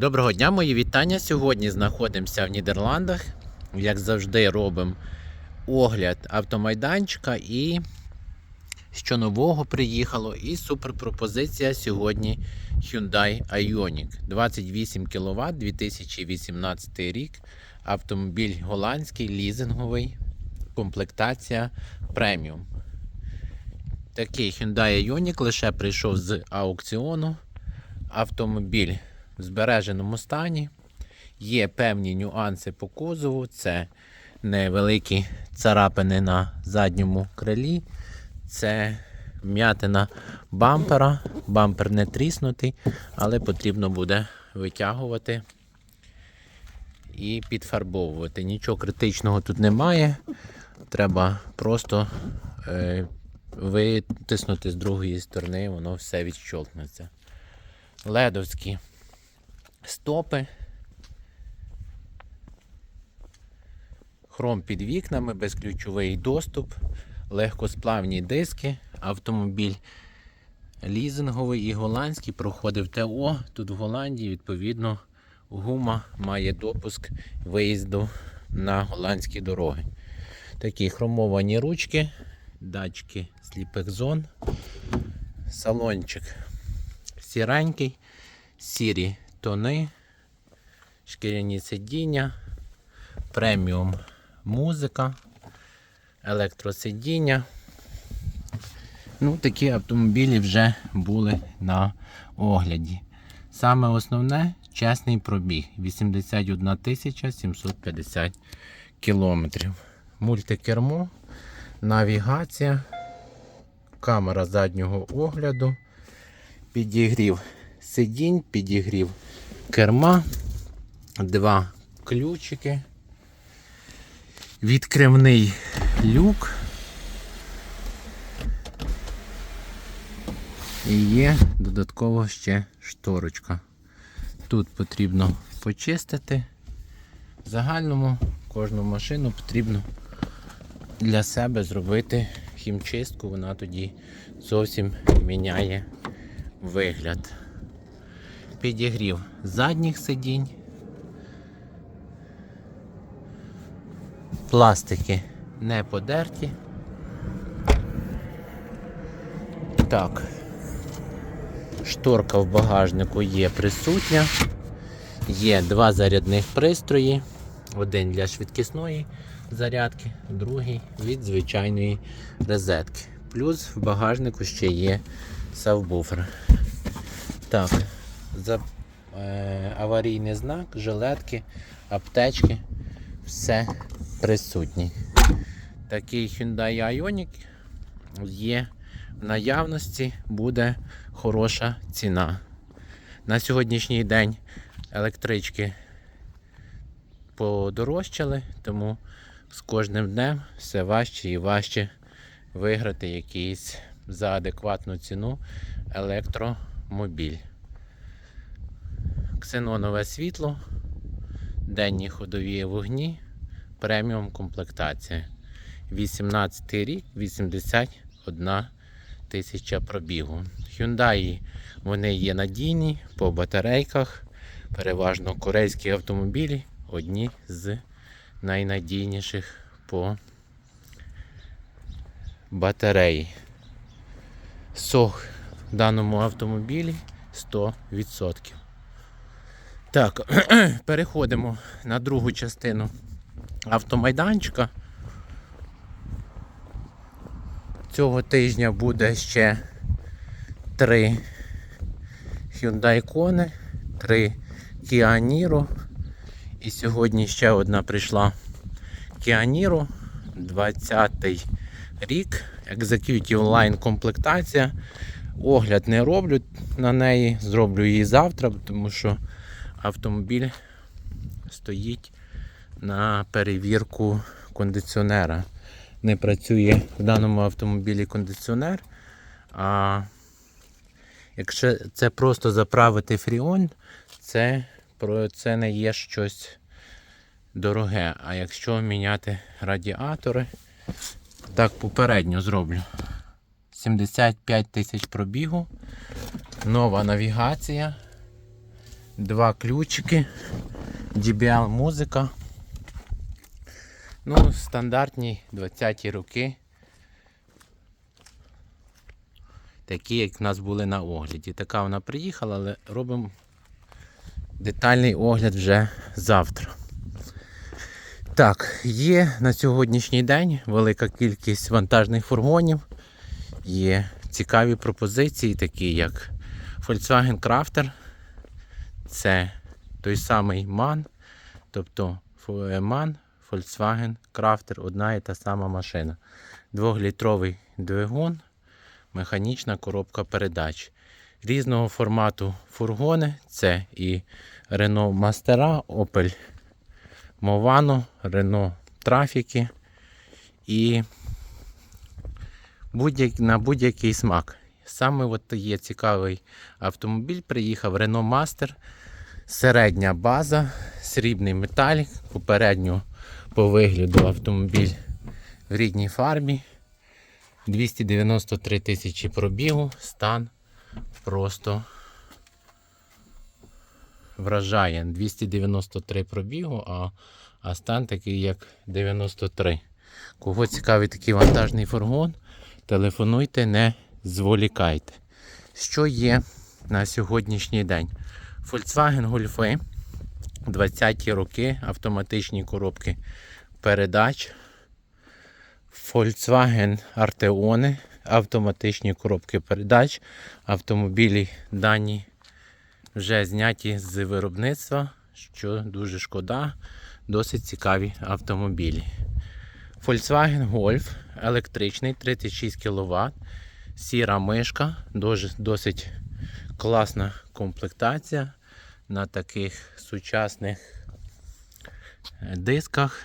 Доброго дня, мої вітання. Сьогодні знаходимося в Нідерландах. Як завжди, робимо огляд автомайданчика і що нового приїхало. І супер пропозиція сьогодні Hyundai Ioniq 28 кВт 2018 рік. Автомобіль голландський, лізинговий, комплектація преміум. Такий Hyundai Ioniq лише прийшов з аукціону. Автомобіль в збереженому стані. Є певні нюанси по кузову. Це невеликі царапини на задньому крилі. Це вм'ятина бампера. Бампер не тріснутий, але потрібно буде витягувати і підфарбовувати. Нічого критичного тут немає. Треба просто е, витиснути з другої сторони, воно все відщолкнеться. Ледовські стопи. Хром під вікнами, безключовий доступ, легкосплавні диски, автомобіль лізинговий і голландський проходив ТО. Тут в Голландії, відповідно, гума має допуск виїзду на голландські дороги. Такі хромовані ручки, датчики сліпих зон, салончик сіренький, сірі тони, шкіряні сидіння, преміум музика, електросидіння. Ну, такі автомобілі вже були на огляді. Саме основне чесний пробіг 81 750 кілометрів. Мультикермо, навігація, камера заднього огляду підігрів сидінь, підігрів керма, два ключики, відкривний люк. І є додатково ще шторочка. Тут потрібно почистити. В загальному кожну машину потрібно для себе зробити хімчистку, вона тоді зовсім міняє вигляд. Підігрів задніх сидінь. Пластики не подерті. Так. Шторка в багажнику є присутня. Є два зарядних пристрої. Один для швидкісної зарядки, другий від звичайної розетки. Плюс в багажнику ще є сабвуфер. Так, за, е, аварійний знак, жилетки, аптечки, все присутні. Такий Hyundai Ioniq є в наявності, буде хороша ціна. На сьогоднішній день електрички подорожчали, тому з кожним днем все важче і важче виграти якийсь за адекватну ціну електромобіль. Ксенонове світло, денні ходові вогні, преміум комплектація. 18 рік, 81 тисяча пробігу. Hyundai вони є надійні по батарейках, переважно корейські автомобілі, одні з найнадійніших по батареї. Сох в даному автомобілі 100%. Так, переходимо на другу частину автомайданчика. Цього тижня буде ще три Hyundai Kona, три Kia Niro. І сьогодні ще одна прийшла Kia Niro 20 рік. Executive Line комплектація. Огляд не роблю на неї, зроблю її завтра, тому що автомобіль стоїть на перевірку кондиціонера. Не працює в даному автомобілі кондиціонер. А якщо це просто заправити фріон, це, про це не є щось дороге. А якщо міняти радіатори, так попередньо зроблю. 75 тисяч пробігу, нова навігація, Два ключики. DBL музика. Ну, стандартні 20-ті роки. Такі, як в нас були на огляді. Така вона приїхала, але робимо детальний огляд вже завтра. Так, є на сьогоднішній день велика кількість вантажних фургонів. Є цікаві пропозиції, такі як Volkswagen Crafter. Це той самий MAN, тобто фу- MAN, Volkswagen Crafter, одна і та сама машина. Двохлітровий двигун, механічна коробка передач. Різного формату фургони це і Renault Mastera, Opel Movano, Renault Трафіки і будь на будь-який смак. Саме от є цікавий автомобіль. Приїхав Renault Master, середня база, срібний металік, попередньо по вигляду автомобіль в рідній фарбі. 293 тисячі пробігу, стан просто вражає. 293 пробігу, а, а стан такий як 93. Кого цікавий такий вантажний фургон, телефонуйте, не зволікайте. Що є на сьогоднішній день? Volkswagen Golf 20-ті роки, автоматичні коробки передач. Volkswagen Arteon, автоматичні коробки передач. Автомобілі дані вже зняті з виробництва, що дуже шкода. Досить цікаві автомобілі. Volkswagen Golf електричний 36 кВт, сіра мишка, досить класна комплектація на таких сучасних е, дисках.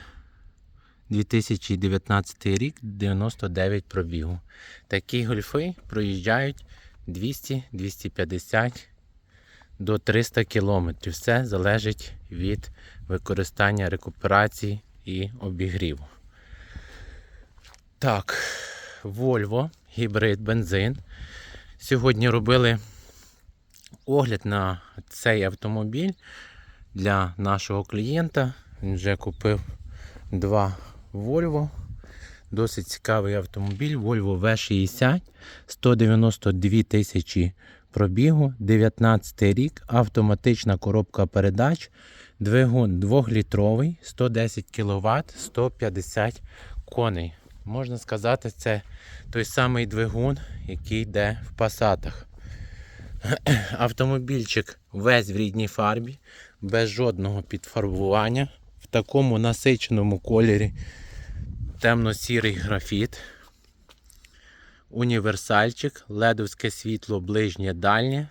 2019 рік 99 пробігу. Такі гольфи проїжджають 200-250 до 300 км. Все залежить від використання рекуперації і обігріву. Так, Volvo, гібрид, бензин. Сьогодні робили огляд на цей автомобіль для нашого клієнта. Він вже купив два Volvo. Досить цікавий автомобіль. Volvo V60, 192 тисячі пробігу, 19 рік, автоматична коробка передач, двигун 2-літровий, 110 кВт, 150 коней. Можна сказати, це той самий двигун, який йде в пасатах. Автомобільчик весь в рідній фарбі, без жодного підфарбування, в такому насиченому кольорі темно-сірий графіт. Універсальчик, ледовське світло ближнє дальнє,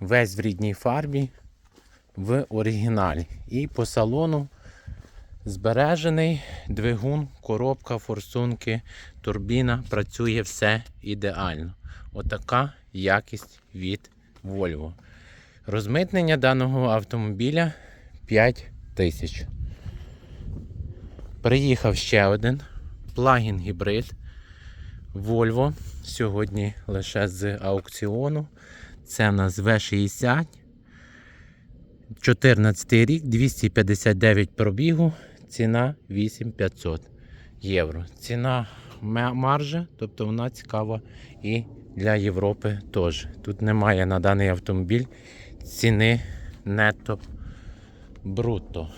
весь в рідній фарбі в оригіналі. І по салону збережений двигун, коробка, форсунки, турбіна, працює все ідеально. Отака якість від Volvo. Розмитнення даного автомобіля 5 тисяч. Приїхав ще один плагін гібрид Volvo. Сьогодні лише з аукціону. Це в нас V60. 14 рік, 259 пробігу, ціна 8500 євро. Ціна маржа, тобто вона цікава і для Європи теж. Тут немає на даний автомобіль ціни нетто брутто.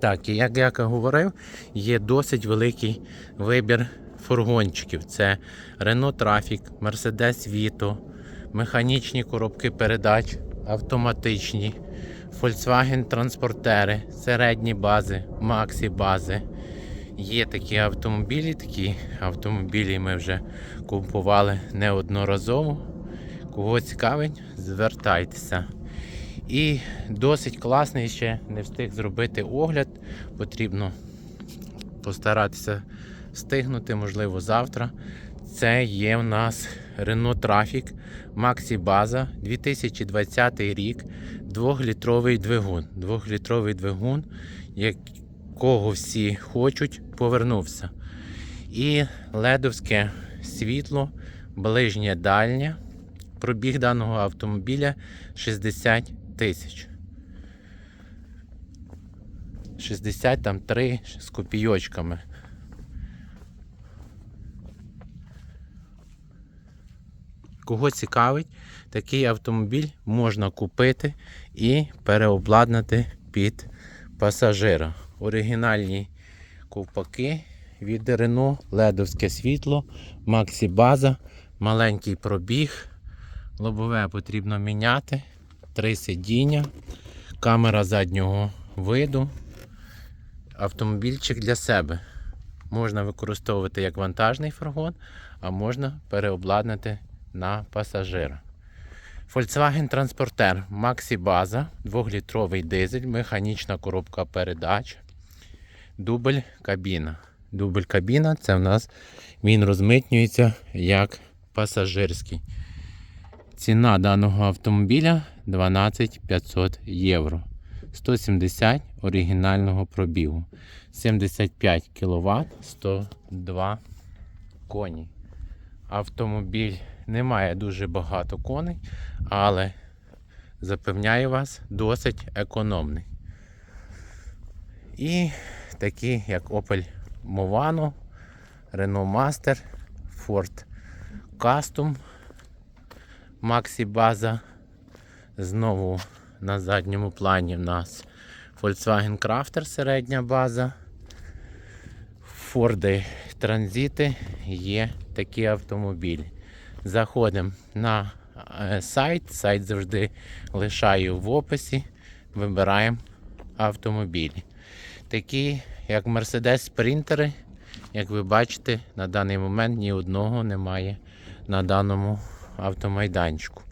Так, і як я говорив, є досить великий вибір фургончиків. Це Renault Traffic, Mercedes Vito, механічні коробки передач, автоматичні, Volkswagen транспортери, середні бази, Maxi бази. Є такі автомобілі, такі автомобілі ми вже купували неодноразово. Кого цікавить, звертайтеся. І досить класний ще не встиг зробити огляд. Потрібно постаратися встигнути, можливо, завтра. Це є в нас Renault Traffic Maxi База 2020 рік, 2-літровий двигун. 2-літровий двигун, якого всі хочуть, повернувся. І ледовське світло, ближнє дальнє. Пробіг даного автомобіля 60 тисяч. 60 там 3 з копійочками. Кого цікавить, такий автомобіль можна купити і переобладнати під пасажира. Оригінальні ковпаки від Renault, ледовське світло, Максі База, маленький пробіг. Лобове потрібно міняти, три сидіння, камера заднього виду, автомобільчик для себе. Можна використовувати як вантажний фургон, а можна переобладнати на пасажира. Volkswagen Transporter Maxi База, 2-літровий дизель, механічна коробка передач, дубль кабіна. Дубль кабіна це в нас він розмитнюється як пасажирський. Ціна даного автомобіля 12 500 євро. 170 оригінального пробігу. 75 кВт, 102 коні. Автомобіль не має дуже багато коней, але запевняю вас, досить економний. І такі, як Opel Movano, Renault Master, Ford Custom, Maxi База. Знову на задньому плані в нас Volkswagen Crafter середня база. Форди Транзити є такі автомобілі. Заходимо на е, сайт. Сайт завжди лишаю в описі. Вибираємо автомобілі. Такі, як Mercedes Sprinter, як ви бачите, на даний момент ні одного немає на даному автомайданчику.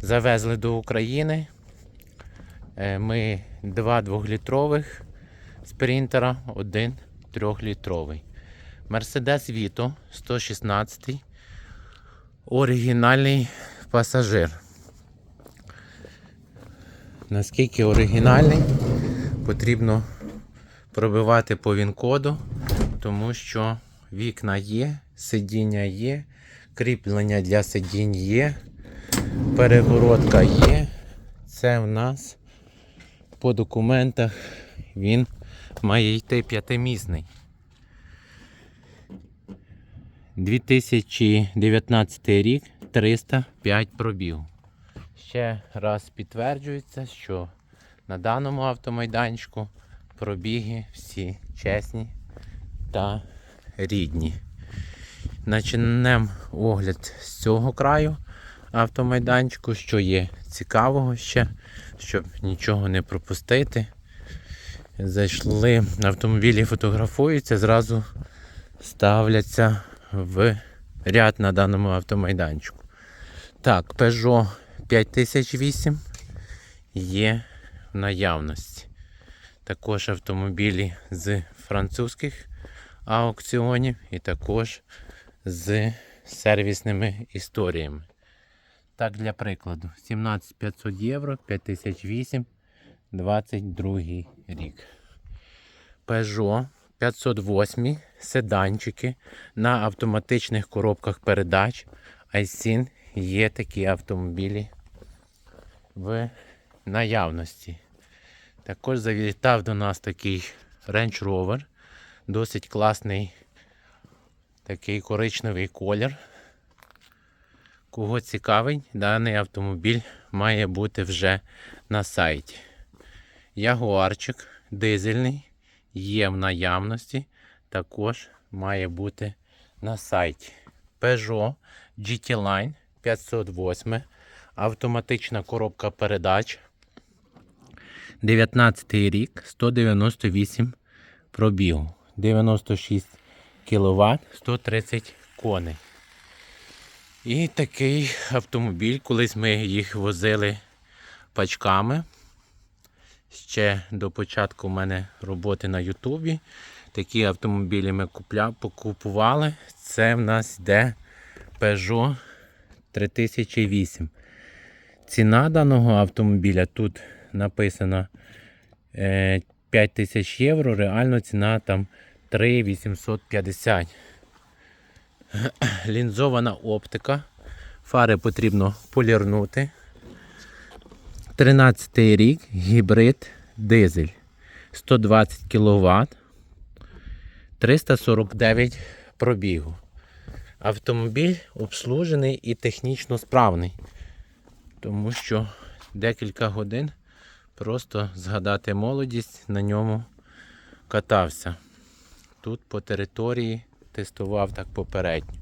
Завезли до України. Е, Ми два двохлітрових спринтера, один трьохлітровий. Mercedes Vito 116. Оригінальний пасажир. Наскільки оригінальний, потрібно пробивати по він-коду, тому що вікна є, сидіння є, кріплення для сидінь є, перегородка є. Це в нас по документах він має йти п'ятимісний. 2019 рік 305 пробіг. Ще раз підтверджується, що на даному автомайданчику пробіги всі чесні та рідні. Начнемо огляд з цього краю автомайданчику, що є цікавого ще, щоб нічого не пропустити. Зайшли, автомобілі фотографуються, зразу ставляться в ряд на даному автомайданчику. Так, Peugeot 5008 є в наявності. Також автомобілі з французьких аукціонів і також з сервісними історіями. Так, для прикладу, 17500 євро, 5008, 22 рік. Peugeot 508 седанчики на автоматичних коробках передач. Айсін є такі автомобілі в наявності. Також завітав до нас такий Range Rover. Досить класний такий коричневий колір. Кого цікавить, даний автомобіль має бути вже на сайті. Ягуарчик дизельний є в наявності, також має бути на сайті. Peugeot GT Line 508, автоматична коробка передач. 19 рік, 198 пробігу, 96 кВт, 130 коней. І такий автомобіль, колись ми їх возили пачками. Ще до початку у мене роботи на Ютубі. Такі автомобілі ми купля, покупували. Це в нас йде Peugeot 3008. Ціна даного автомобіля тут написано е, 5 тисяч євро. Реально ціна там 3850. Лінзована оптика. Фари потрібно полірнути. 13 рік гібрид дизель 120 кВт 349 пробігу. Автомобіль обслужений і технічно справний, тому що декілька годин просто згадати молодість на ньому катався. Тут по території тестував так попередньо.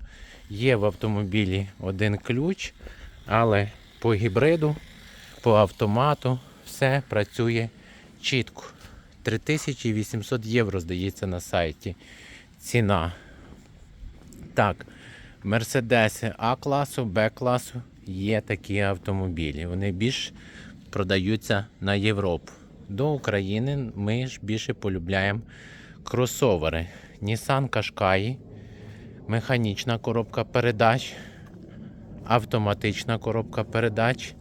Є в автомобілі один ключ, але по гібриду, по автомату все працює чітко. 3800 євро, здається, на сайті. Ціна. Так, Мерседеси А-класу, Б-класу є такі автомобілі. Вони більш продаються на Європу. До України ми ж більше полюбляємо кросовери. Nissan Qashqai, механічна коробка передач, автоматична коробка передач,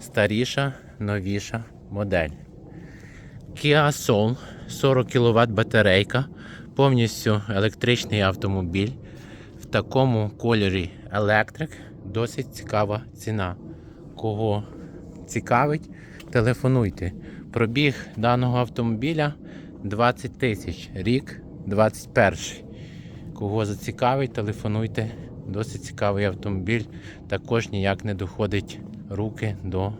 старіша, новіша модель. Kia Soul 40 кВт батарейка, повністю електричний автомобіль. В такому кольорі електрик. Досить цікава ціна. Кого цікавить, телефонуйте. Пробіг даного автомобіля 20 тисяч, рік 21. Кого зацікавить, телефонуйте. Досить цікавий автомобіль. Також ніяк не доходить руки до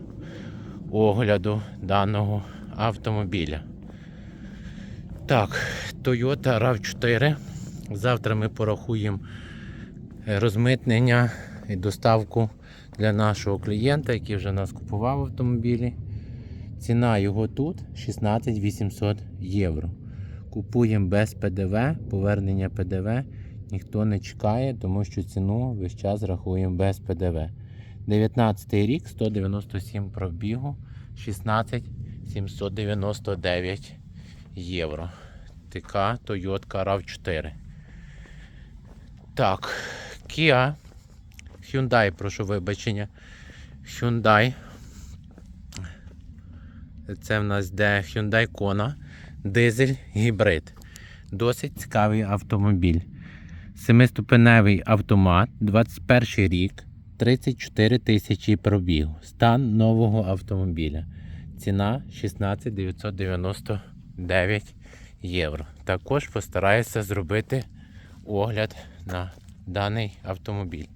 огляду даного автомобіля. Так, Toyota RAV4. Завтра ми порахуємо розмитнення і доставку для нашого клієнта, який вже нас купував автомобілі. Ціна його тут 16 800 євро. Купуємо без ПДВ, повернення ПДВ ніхто не чекає, тому що ціну весь час рахуємо без ПДВ. 19 рік, 197 пробігу, 16 799 євро. Така Toyota RAV4. Так, Kia. Hyundai, прошу вибачення. Hyundai. Це в нас де Hyundai Kona. Дизель гібрид. Досить цікавий автомобіль. Семиступеневий автомат, 21 рік, 34 тисячі пробіг. Стан нового автомобіля. Ціна 16 999 євро. Також постараюся зробити огляд на даний автомобіль,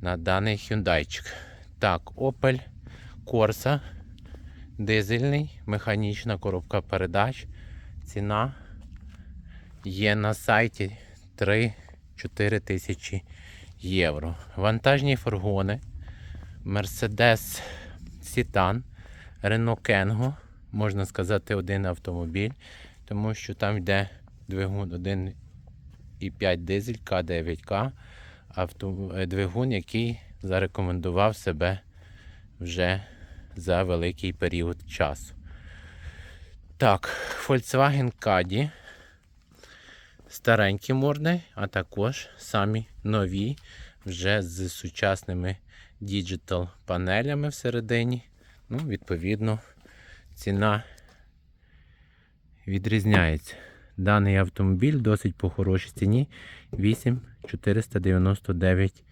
на даний Hyundai. Так, Opel Corsa, дизельний, механічна коробка передач. Ціна є на сайті 3-4 тисячі євро. Вантажні фургони, Mercedes Citan, Renault Kengo, можна сказати, один автомобіль, тому що там йде двигун 1,5 дизель К9К, авто, е, двигун, який зарекомендував себе вже за великий період часу. Так, Volkswagen Caddy. Старенькі морди, а також самі нові, вже з сучасними діджитал панелями всередині. Ну, відповідно, ціна відрізняється. Даний автомобіль досить по хорошій ціні 8499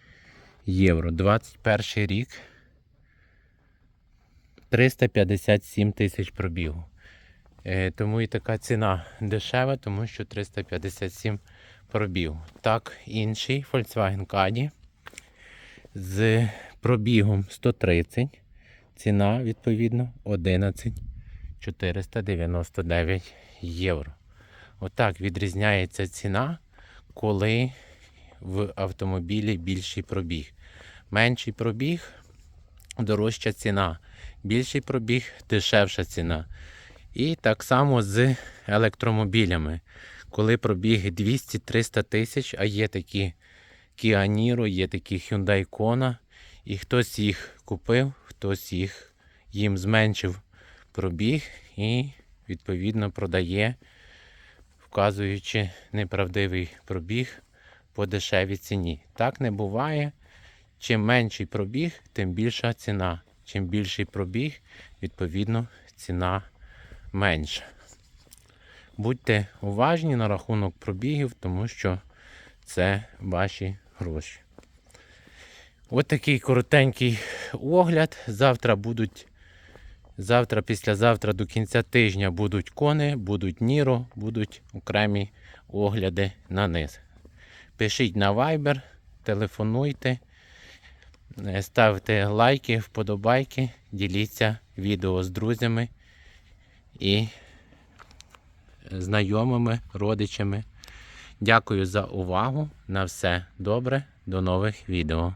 євро. 21 рік 357 тисяч пробігу. Е, Тому і така ціна дешева, тому що 357 пробігу. Так, інший Volkswagen Caddy з пробігом 130. Ціна, відповідно, 11 499 євро. Отак відрізняється ціна, коли в автомобілі більший пробіг. Менший пробіг, дорожча ціна. Більший пробіг, дешевша ціна. І так само з електромобілями. Коли пробіг 200-300 тисяч, а є такі Kia Niro, є такі Hyundai Kona, і хтось їх купив, хтось їх їм зменшив пробіг і відповідно продає, вказуючи неправдивий пробіг по дешевій ціні. Так не буває. Чим менший пробіг, тим більша ціна. Чим більший пробіг, відповідно, ціна менша. Будьте уважні на рахунок пробігів, тому що це ваші гроші. Ось такий коротенький огляд. Завтра будуть Завтра, післязавтра до кінця тижня будуть кони, будуть Ніро, будуть окремі огляди на низ. Пишіть на Viber, телефонуйте, е, ставте лайки, вподобайки, діліться відео з друзями і знайомими, родичами. Дякую за увагу. На все добре. До нових відео.